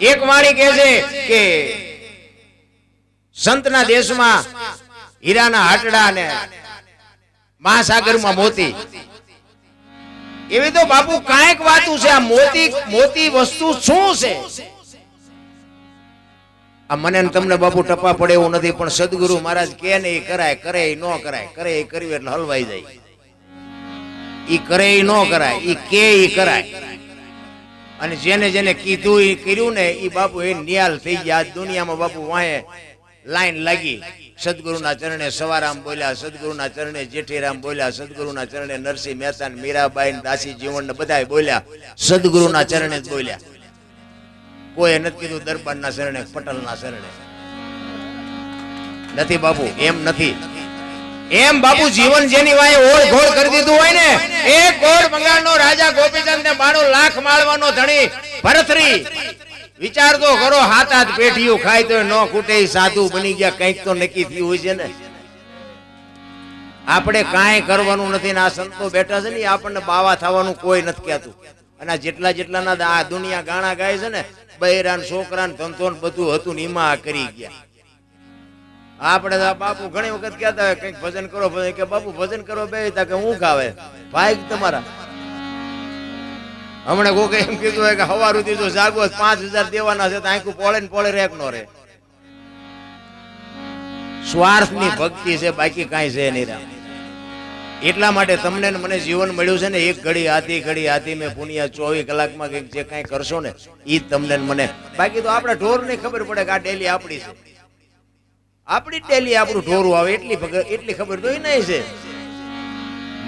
એક વાણી કહે છે કે સંતના દેશમાં હીરાના હાટડા ને મહાસાગરમાં મોતી. એવી તો બાપુ કાંઈક વાતું છે, આ મોતી મોતી વસ્તુ શું છે? આ મને તમને બાપુ ટપા પડે એવું નથી, પણ સદગુરુ મહારાજ કે ને એ કરાય કરે એ ન કરાય કરે એ કરવી એટલે હલવાઈ જાય. ઈ કરે એ ન કરાય, ઈ કે, ઈ કરાય. અને જેને જેને કીધું એ કર્યું ને એ બાપુ એ નિયાલ થઈ ગયા. દુનિયામાં બાપુ વાહે લાઈન લાગી. સદગુરુના ચરણે સવારામ બોલ્યા, સદગુરુના ચરણે જેઠીરામ બોલ્યા, સદગુરુના ચરણે નરસિંહ મહેતા મીરાબાઈ, દાસી જીવન ને બધાય બોલ્યા. સદગુરુના ચરણે જ બોલ્યા. કોઈ નથી કીધું દરબારના શરણે પટલના શરણે નથી બાપુ, એમ નથી. એમ બાપુ જીવન જેની વાય ઓળ ઘોળ કરી દીધું હોય ને એ ગોળ બંગાળનો રાજા ગોપીચંદ ને બાણો લાખ માળવાનો ધણી ભરતરી. વિચાર તો કરો હાથ હાથ પેઢીઓ ખાય તો ન ખૂટે સાધુ બની ગયા કંઈક તો નક્કી થયું હોય છે ને. આપણે કાંઈ કરવાનું નથી ને આ સંતો બેઠા છે ને આપણને બાવા થવાનું કોઈ નથી કહેતું. અને આ જેટલા જેટલાના આ દુનિયા ગાણા ગાય છે ને બૈરાન છોકરાન ધંધો બધું હતું ને એમાં કરી ગયા. આપણે બાપુ ઘણી વખત કહેતા હોય, કંઈક ભજન કરો, ભજન. કે બાપુ, ભજન કરો બે કે હું ખાવે? ભાઈ તમારા. હમણાં કોકે એમ કીધું હોય કે હવાર સુધી જો જાગો પાંચ હજાર દેવાના છે તો પોળે ને પોળે રેક નો રે. સ્વાર્થની ભક્તિ છે, બાકી કાંઈ છે નહીં એટલા માટે તમને મને જીવન મળ્યું છે ને, એક ઘડી, આધી ઘડી, આધી મેં પુનિયા ચોવીસ કલાકમાં કંઈક જે કાંઈ કરશો ને એ તમને મને. બાકી તો આપણે ઢોર નહીં ખબર પડે કે આ ડેલી આપણી છે. આપણી ડેલી આપણું ઢોરું આવે, એટલી એટલી ખબર તો નહીં છે.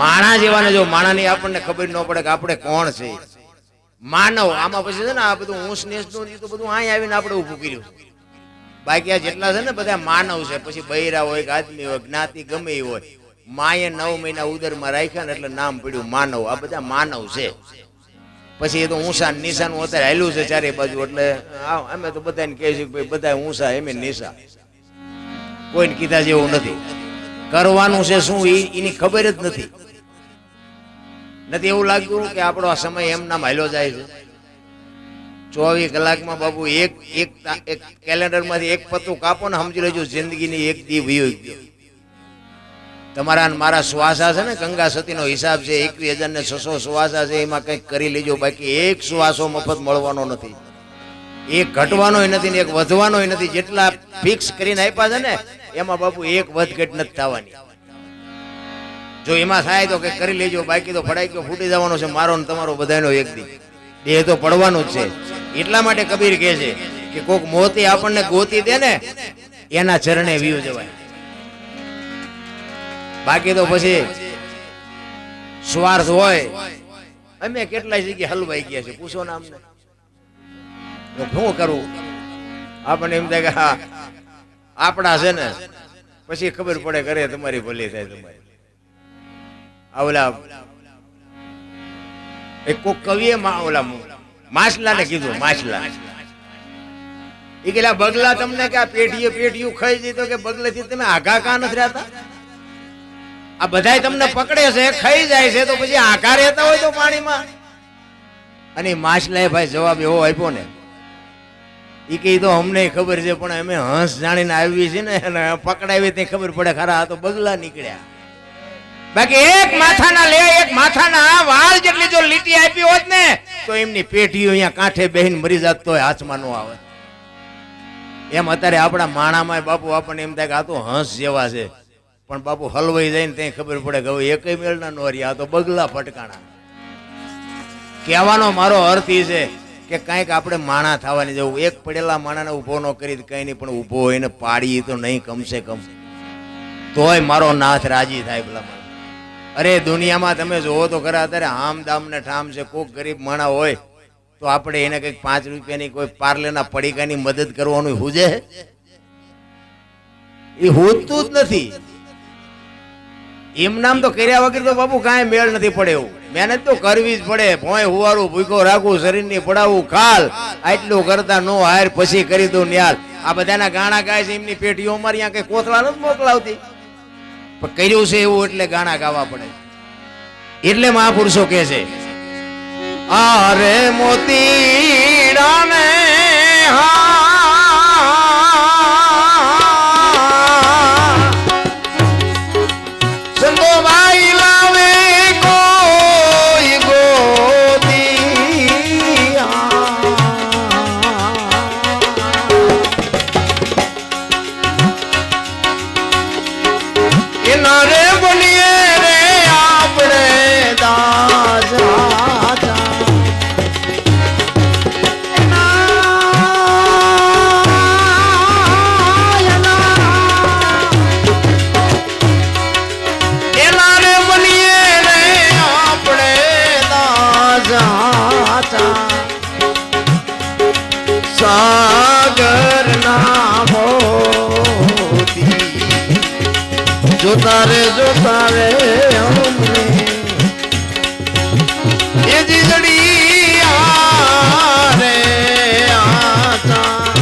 માણા જેવાને જો માણાની આપણને ખબર ન પડે કે આપણે કોણ છે. માનવ, આમાં પછી છે ને આ બધું ઊંસ નેસનું તો બધું અહીં આવીને આપણે ઊભું કર્યું. બાકી આ જેટલા છે ને બધા માનવ છે, પછી બૈરા હોય કે આદમી હોય, જ્ઞાતિ ગમે હોય. માએ નવ મહિના ઉદરમાં રાખ્યા ને એટલે નામ પડ્યું માનવ. આ બધા માનવ છે. પછી એ તો ઊંસા નિશાનું અત્યારે હાલ્યું છે ચારે બાજુ, એટલે અમે તો બધાને કહે છે કે ભાઈ બધા ઊંસા, એમ નિશા કોઈને કીધા જેવું નથી. કરવાનું છે શું એની ખબર જ નથી. નથી એવું લાગ્યું કે આપણો આ સમય એમના માયલો જાય છે. ચોવીસ કલાકમાં બાબુ એક એક એક કેલેન્ડરમાંથી એક પત્તું કાપો ને સમજી લેજો જિંદગીની એક દી વયો ગયો. તમારા મારા શ્વાસા છે ને, ગંગા સતીનો હિસાબ છે, એકવીસ હજાર ને છસો શ્વાસા છે, એમાં કંઈક કરી લેજો, બાકી એક શ્વાસો મફત મળવાનો નથી. એક ઘટવાનોય નથી ને એક વધવાનોય નથી. જેટલા ફિક્સ કરીને આપ્યા છે ને એમાં બાપુ એક વધઘટ નથી થવાની. જો એમાં થાય તો કે કરી લેજો, બાકી તો ફડાઈ ગયો, ફૂટી જવાનો છે, મારો ને તમારો બધાનો એક દી. દેહ તો પડવાનો જ છે. એટલા માટે કબીર કહે છે કે કોક મોતી આપણને ગોતી દે ને, એના ચરણે વ્યૂ જવાય. બાકી તો પછી સ્વાર્થ હોય. અમે કેટલાય જગ્યાએ હલવાઈ ગયા છે પૂછો ને અમને. શું કરવું આપણને એમ થાય કે હા આપણા છે ને, પછી ખબર પડે કરે તમારી ભલી થાય તમારી આવલા એક કોક કવિએ ઓલા માછલા ને કીધું, માછલા. એ કેલા બગલા તમને કે આ પેટીએ પેટીયું ખાઈ તો કે બગલેથી તમે આઘા કા નથી રહેતા? આ બધાય તમને પકડે છે, ખાઈ જાય છે, તો પછી આઘા રહેતા હોય તો પાણીમાં? અને માછલાએ ભાઈ જવાબ એવો આપ્યો ને ઈ કે ઈ તો અમને ખબર છે, પણ અમે હંસ જાણીને આવી છે ને, અને પકડાવી તે ખબર પડે, ખરા, આ તો બગલા નીકળ્યા. બાકી એક માથાના લે, એક માથાના વાળ જેટલી જો લીટી આપી હોત ને, તો એમની પેઢીઓ અહીંયા કાંઠે બેહીને મરી જાત તોય હાથમાં ન આવે. એમ અત્યારે આપણા માણામાં બાપુ આપણને એમ થાય કે આ તો હંસ જેવા છે. પણ બાપુ હલવાઈ જાય ને ત્યાં ખબર પડે કે હવે એકય મેળના નો આ તો બગલા ફટકાણા. કહેવાનો મારો અર્થ એ છે કે કાંઈક આપણે માણા થવાની જવું, એક પડેલા માણાને ઊભો ન કરી કઈ નહીં, પણ ઊભો હોય ને પાડી તો નહીં, કમસે કમ. તોય મારો નાથ રાજી થાય પેલા અરે, દુનિયામાં તમે જોવો તો ખરા, અત્યારે આમ દામ ને ઠામ છે, કોક ગરીબ માણા હોય, તો આપણે એને કંઈક પાંચ રૂપિયાની કોઈ પાર્લેના પડીકાની મદદ કરવાનું હુજે એ હોતું જ નથી. એમ નામ તો કર્યા વગર તો બાપુ કાંઈ મેળ નથી પડે એવું. મહેનત તો કરવી જ પડે. ભોંય હુવારું ભૂકો રાખવું શરીરની પડાવવું ખાલ. આટલું કરતા નો હાર, પછી કરી દઉં ન્યાલ. આ બધાના ગાણા ગાય છે, એમની પેટીઓ અમારી અહીંયા કઈ કોથળા નથી મોકલાવતી. પણ કર્યું છે એવું એટલે ગાણા ગાવા પડે. એટલે મહાપુરુષો કહે છે આરે મોતી રામે રાજા તારે જો તારે એ જીજડી રે આતા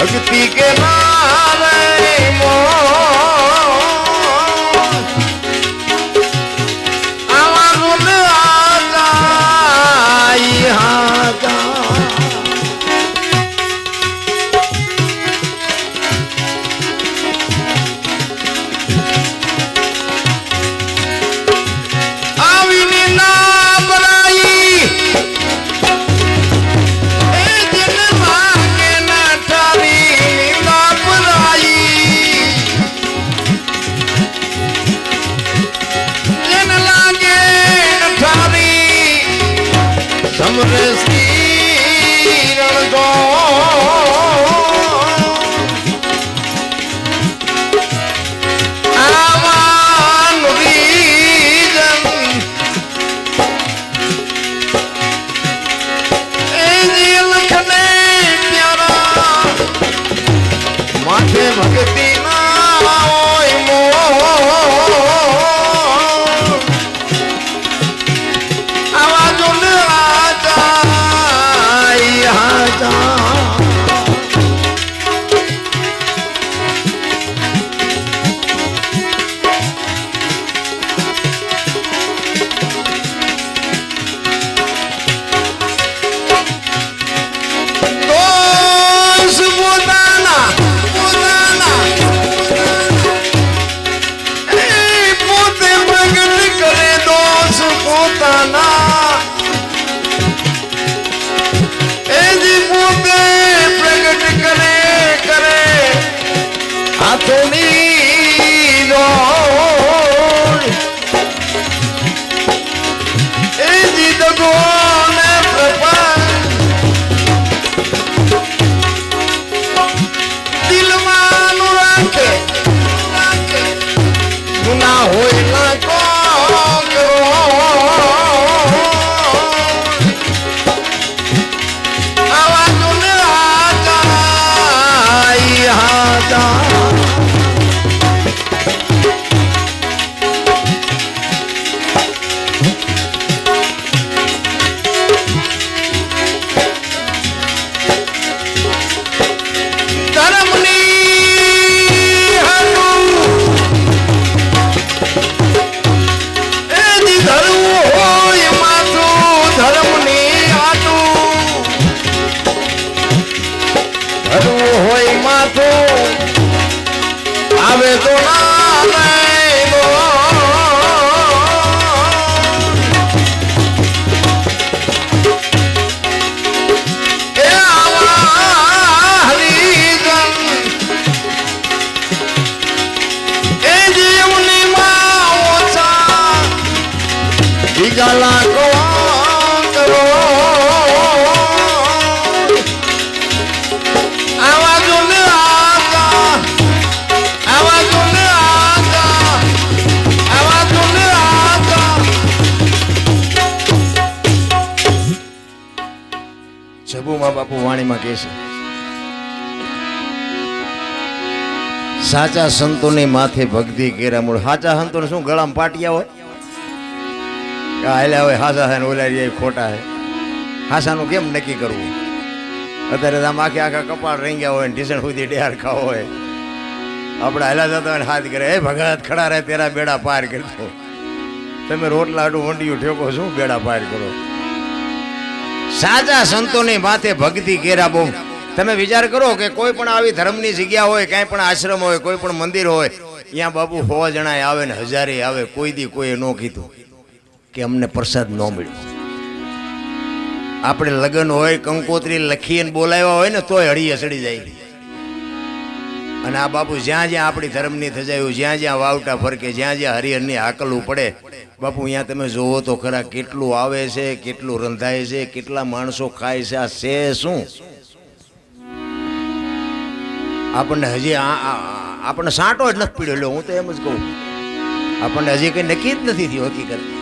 अगती के बाद આવે તો કહે છે? સાચા સંતોની માથે ભક્તિ કેરા મૂળ. સાચા સંતોને શું, ગળામાં પાટિયા હોય? હાલ્યા હોય, હાસા હે ઓલા ખોટા હે. હાસાનું કેમ નક્કી કરવું? અત્યારે આમ આખે આખા કપાળ રંગ્યા હોય ઢીસણ સુધી ડેહાર ખાવો હોય. આપણે હાલા જતા હોય હાથ કરે, હે ભગત, ખડા રહે, તેરા બેડા પાર કરતો તમે રોટલા આડું વંડિયું ઠેકો, શું બેડા પાર કરો? સાચા સંતોની માથે ભક્તિ કેરા બહુ. તમે વિચાર કરો કે કોઈ પણ આવી ધર્મની જગ્યા હોય, કાંઈ પણ આશ્રમ હોય, કોઈ પણ મંદિર હોય, ત્યાં બાપુ સો જણાય આવે ને હજારે આવે, કોઈ દી કોઈએ ન કીધું કે અમને પ્રસાદ ન મળ્યો. આપણે લગ્ન હોય, કંકોત્રી લખીને બોલાવ્યા હોય ને તોય હળીએ સડી જાય. અને આ બાપુ જ્યાં જ્યાં આપણી ધર્મની થજાયું જ્યાં જ્યાં વાવટા ફરકે, જ્યાં જ્યાં હરિહરની હાકલું પડે, બાપુ અહીંયા તમે જોવો તો ખરા કેટલું આવે છે, કેટલું રંધાય છે, કેટલા માણસો ખાય છે, આ છે શું? આપણને હજી આપણને સાંટો જ નથી પીડેલો હું તો એમ જ કહું. આપણને હજી કંઈ નક્કી જ નથી થયું હકીકત